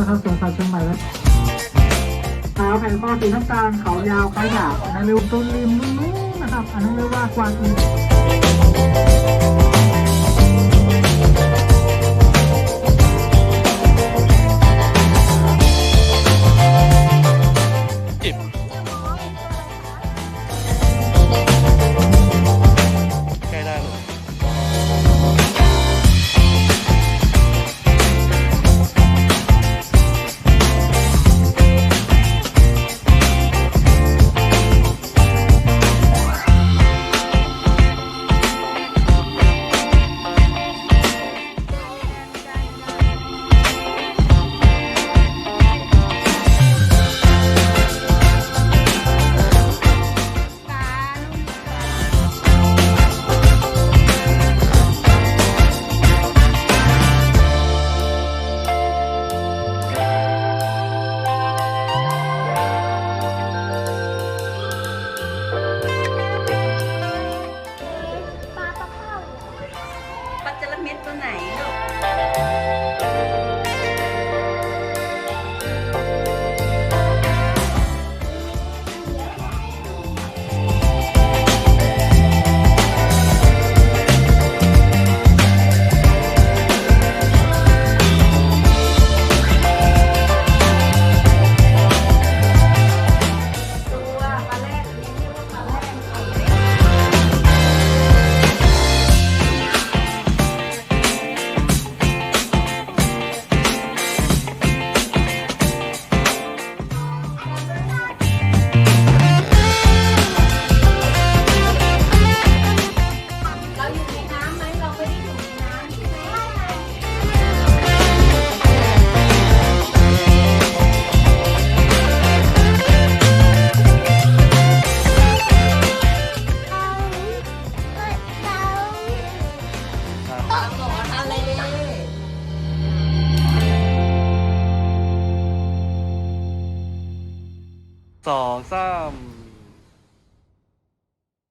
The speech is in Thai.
นะครับสวนสัตว์เชียงใหม่แล้วเท้าแผ่นคอสีน้ำตาลเขายาวคล้ายดาบอันนั้นเรียกว่าต้นริมนู้นๆนะครับ อันนั้นเรียกว่ากวางอิ สองสาม